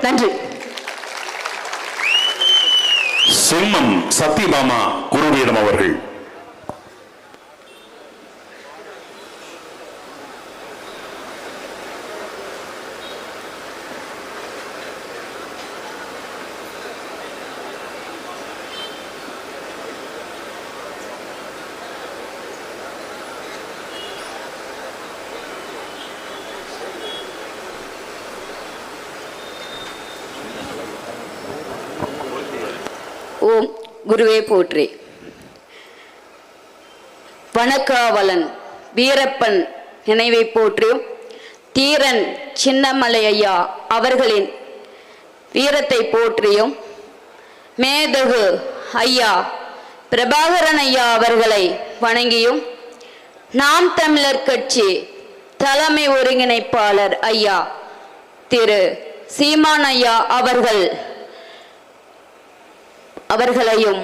நன்றி. சிம்மம் சத்யபாமா குருவீரம் அவர்கள். ஓம் குருவே போற்றி. வணக்காவலன் வீரப்பன் நினைவை போற்றியும் தீரன் சின்னமலை ஐயா அவர்களின் வீரத்தை போற்றியும். மேதகு ஐயா பிரபாகரன் ஐயா அவர்களை வணங்கியும். நாம் தமிழர் கட்சி தலைமை ஒருங்கிணைப்பாளர் ஐயா திரு சீமான் ஐயா அவர்கள் அவர்களையும்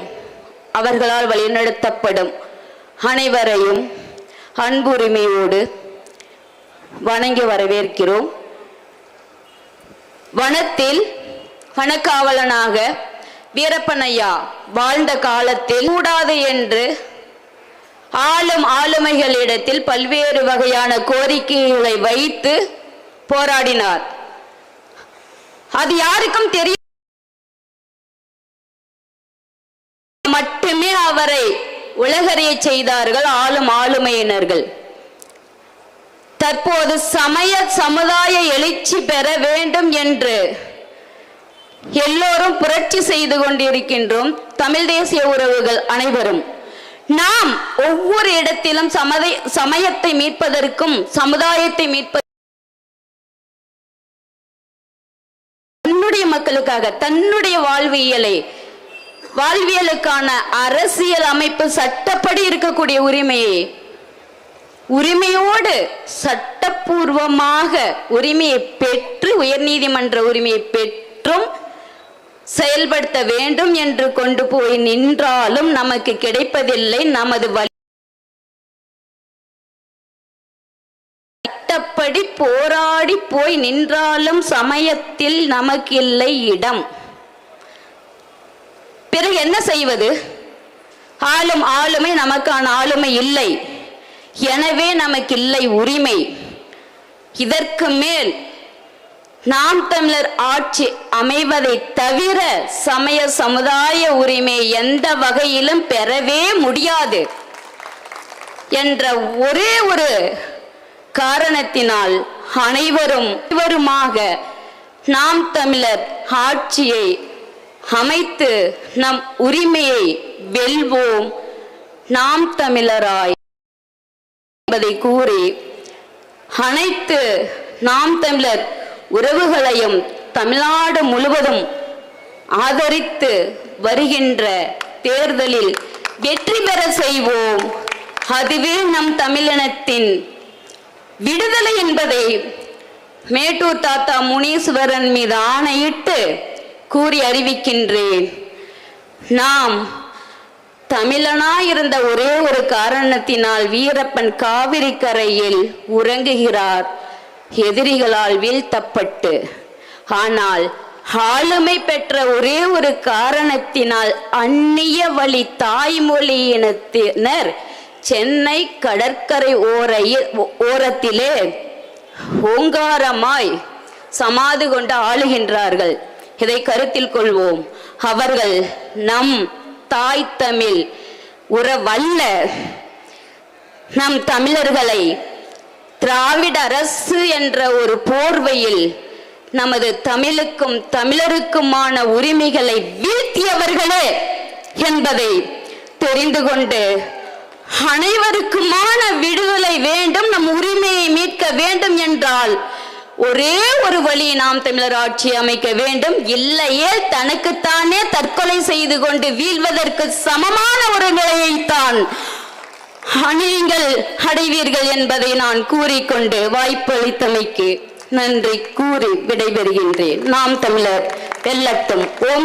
அவர்களால் வழிநடத்தப்படும் அனைவரையும் அன்புரிமையோடு வணங்கி வரவேற்கிறோம். வனத்தில் வனக்காவலனாக வீரப்பனையா வாழ்ந்த காலத்தில் கூடாது என்று ஆளும் ஆளுமைகளிடத்தில் பல்வேறு வகையான கோரிக்கைகளை வைத்து போராடினார். அது யாருக்கும் தெரிய அவரை உலகறிய செய்தார்கள் ஆளும் ஆளுமையினர்கள். தற்போது சமய சமுதாய எழுச்சி பெற வேண்டும் என்று எல்லோரும் புரட்சி செய்து கொண்டிருக்கின்றோம். தமிழ் தேசிய உறவுகள் அனைவரும். நாம் ஒவ்வொரு இடத்திலும் சமதை சமயத்தை மீட்பதற்கும் சமுதாயத்தை மீட்ப தன்னுடைய மக்களுக்காக தன்னுடைய வாழ்வியலை வாழ்வியலுக்கான அரசியல் அமைப்பு சட்டப்படி இருக்கக்கூடிய உரிமையை. உரிமையோடு சட்டப்பூர்வமாக உரிமையை பெற்று உயர்நீதிமன்ற உரிமையை பெற்றும் செயல்படுத்த வேண்டும் என்று கொண்டு போய் நின்றாலும் நமக்கு கிடைப்பதில்லை. நமது வழி சட்டப்படி போராடி போய் நின்றாலும் சமயத்தில் நமக்கு இல்லை இடம். என்ன செய்வது? ஆளும் ஆளுமை நமக்கான ஆளுமை இல்லை. எனவே நமக்கு இல்லை உரிமை. இதற்கு மேல் நாம் தமிழர் ஆட்சி அமைவதை தவிர சமய சமுதாய உரிமை எந்த வகையிலும் பெறவே முடியாது என்ற ஒரே ஒரு காரணத்தினால் அனைவரும் இவருமாக நாம் தமிழர் ஆட்சியை அமைத்து நம் உரிமையை வெல்வோம். நாம் தமிழராய் என்பதை கூறி அனைத்து நாம் தமிழர் உறவுகளையும் தமிழ்நாடு முழுவதும் ஆதரித்து வருகின்ற தேர்தலில் வெற்றி பெற செய்வோம். அதுவே நம் தமிழினத்தின் விடுதலை என்பதை மேட்டூர் தாத்தா முனீஸ்வரன் மீது ஆணையிட்டு கூறி அறிவிக்கின்றேன். நாம் தமிழனாயிருந்த ஒரே ஒரு காரணத்தினால் வீரப்பன் காவிரி கரையில் உறங்குகிறார். எதிரிகளால் வீழ்த்தப்பட்டு. ஆனால் ஆளுமை பெற்ற ஒரே ஒரு காரணத்தினால் அந்நிய வழி தாய்மொழி இனத்தினர் சென்னை கடற்கரை ஓரையில் ஓரத்திலே ஓங்காரமாய் சமாதி கொண்டு ஆளுகின்றார்கள். இதை கருத்தில் கொள்வோம். அவர்கள் நம் தாய் தமிழ் உறவல்ல. நம் தமிழர்களை திராவிட அரசு என்ற ஒரு போர்வையில் நமது தமிழுக்கும் தமிழருக்குமான உரிமைகளை வீழ்த்தியவர்களே என்பதை தெரிந்து கொண்டு அனைவருக்குமான விடுதலை வேண்டும் நம் உரிமையை மீட்க வேண்டும் என்றால் ஒரே ஒரு வழி நாம் தமிழர் ஆட்சி அமைக்க வேண்டும். இல்லையே தனக்குத்தானே தற்கொலை செய்து கொண்டு வீழ்வதற்கு சமமான ஒரு நிலையைத்தான் நீங்கள் அடைவீர்கள் என்பதை நான் கூறிக்கொண்டு வாய்ப்பளித்தமைக்கு நன்றி கூறி விடைபெறுகின்றேன். நாம் தமிழர் வெல்லட்டும். ஓம்